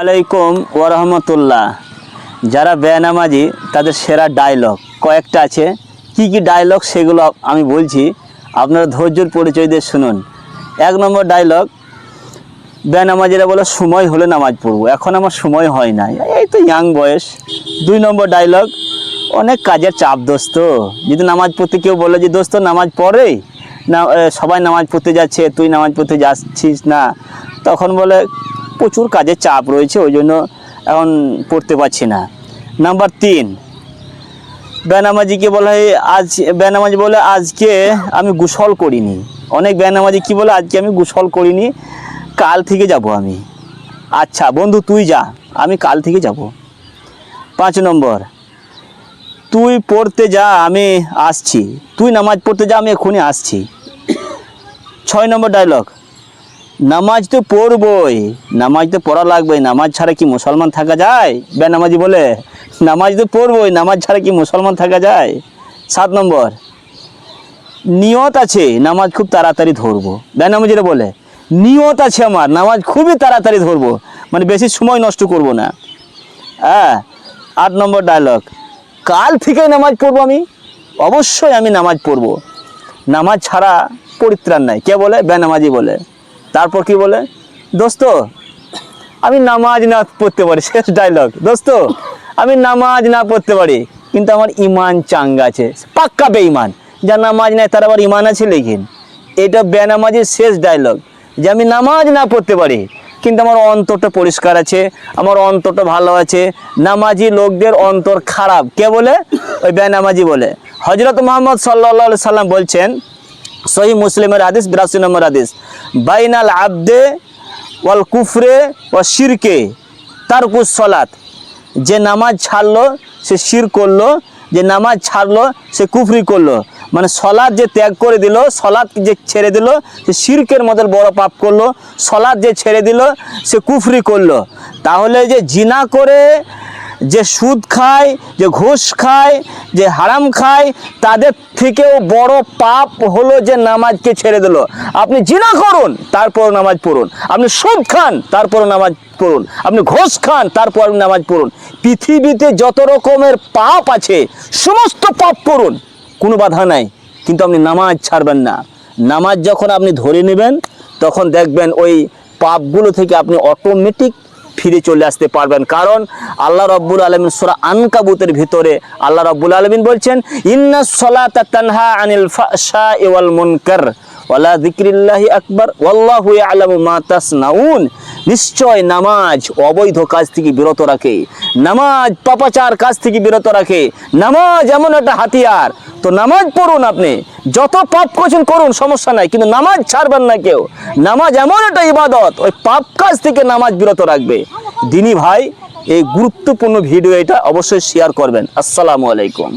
আলাইকুম ওরহমতুল্লাহ যারা বেনামাজি, তাদের সেরা ডায়লগ কয়েকটা আছে। কি কি ডায়লগ সেগুলো আমি বলছি, আপনারা ধৈর্যর পরিচয় দিয়ে শুনুন। এক নম্বর ডায়লগ বেনামাজিরা বলে, সময় হলে নামাজ পড়ব। এখন আমার সময় হয় না এই তো ইয়াং বয়স। দুই নম্বর ডায়লগ অনেক কাজের চাপ দোস্ত। যদি নামাজ পড়তে কেউ বলে যে, দোস্ত, নামাজ পড়ে? না সবাই নামাজ পড়তে যাচ্ছে, তুই নামাজ পড়তে যাচ্ছিস না। তখন বলে প্রচুর কাজের চাপ রয়েছে, ওই জন্য এখন পড়তে পারছি না। নাম্বার তিন, বেনামাজিকে বলা হয় আজ, বেনামাজি বলে আজকে আমি গুসল করিনি। অনেক বেনামাজি কি বলে, আজকে আমি গুসল করিনি, কাল থেকে যাব আমি। আচ্ছা বন্ধু, তুই যা, আমি কাল থেকে যাব। পাঁচ নম্বর, তুই পড়তে যা, আমি আসছি। তুই নামাজ পড়তে যা, আমি এক্ষুনি আসছি। ছয় নম্বর ডায়লগ নামাজ তো পড়বই, নামাজ তো পড়া লাগবে নামাজ ছাড়া কি মুসলমান থাকা যায়? বেনামাজি বলে, নামাজ তো পড়বই, নামাজ ছাড়া কি মুসলমান থাকা যায়? সাত নম্বর, নিয়ত আছে, নামাজ খুব তাড়াতাড়ি ধরবো। বেনামাজিরা বলে, নিয়ত আছে আমার, নামাজ খুবই তাড়াতাড়ি ধরবো মানে বেশি সময় নষ্ট করব না। হ্যাঁ আট নম্বর ডায়লগ কাল থেকে নামাজ পড়ব আমি? অবশ্যই আমি নামাজ পড়ব। নামাজ ছাড়া পরিত্রাণ নাই। কে বলে? বেনামাজি বলে। তারপর কি বলে? দোস্ত, আমি নামাজ না পড়তে পারি। শেষ ডায়লগ দোস্ত, আমি নামাজ না পড়তে পারি, কিন্তু আমার ইমান চাঙ্গা আছে, পাক্কা বেঈমান। যা নামাজ নাই, তার আবার ইমান আছে লেখিন? এটা বেনামাজির শেষ ডায়লগ যে আমি নামাজ না পড়তে পারি, কিন্তু আমার অন্তরটা পরিষ্কার আছে, আমার অন্তরটা ভালো আছে, নামাজি লোকদের অন্তর খারাপ। কে বলে? ওই বেনামাজি বলে। হজরত মোহাম্মদ সাল্লা সাল্লাম বলছেন সহি মুসলিমের হাদিস, বিরাশি নম্বর হাদিস। বাইনাল আবদে ওয়াল কুফরে ও শিরকে তারকুস সলাত। যে নামাজ ছাড়লো, সে শির করল, যে নামাজ ছাড়লো, সে কুফরি করল। মানে সলাদ যে ত্যাগ করে দিল, সলাদ যে ছেড়ে দিল, সে শিরকের মধ্যে বড় পাপ করল, সলাদ যে ছেড়ে দিল, সে কুফরি করল। তাহলে যে জিনা করে যে সুদ খায়, যে ঘুষ খায়, যে হারাম খায়, তাদের থেকেও বড় পাপ হলো যে নামাজকে ছেড়ে দিল। আপনি জিনা করুন, তারপর নামাজ পড়ুন। আপনি সুদ খান, তারপর নামাজ পড়ুন। আপনি ঘোষ খান, তারপর নামাজ পড়ুন। পৃথিবীতে যত রকমের পাপ আছে, সমস্ত পাপ করুন কোনো বাধা নাই। কিন্তু আপনি নামাজ ছাড়বেন না। নামাজ যখন আপনি ধরে নেবেন, তখন দেখবেন ওই পাপগুলো থেকে আপনি অটোমেটিক ফিরে চলে আসতে পারবেন। কারণ আল্লাহ রব্বুল আলমিন সুরা আনকাবুতের ভিতরে আল্লাহ রব্বুল আলমিন বলছেন, ইন্না সলাতা তানহা আনিল ফাশা ওয়াল মুনকার ওয়ালা যিকরিল্লাহি আকবার ওয়াল্লাহু ইয়ালামু মা তাসনাউন। নিশ্চয় নামাজ অবৈধ কাজ থেকে বিরত রাখে। নামাজ পাপাচার কাজ থেকে বিরত রাখে। নামাজ এমন একটা হাতিয়ার তো নামাজ পড়ুন আপনি। যত পাপ করছেন করুন, সমস্যা নাই। কিন্তু নামাজ ছাড়বেন না কেউ। নামাজ এমন একটা ইবাদত, ওই পাপ কাজ থেকে নামাজ বিরত রাখবে। দিনী ভাই, এই গুরুত্বপূর্ণ ভিডিও এটা অবশ্যই শেয়ার করবেন। আসসালামু আলাইকুম।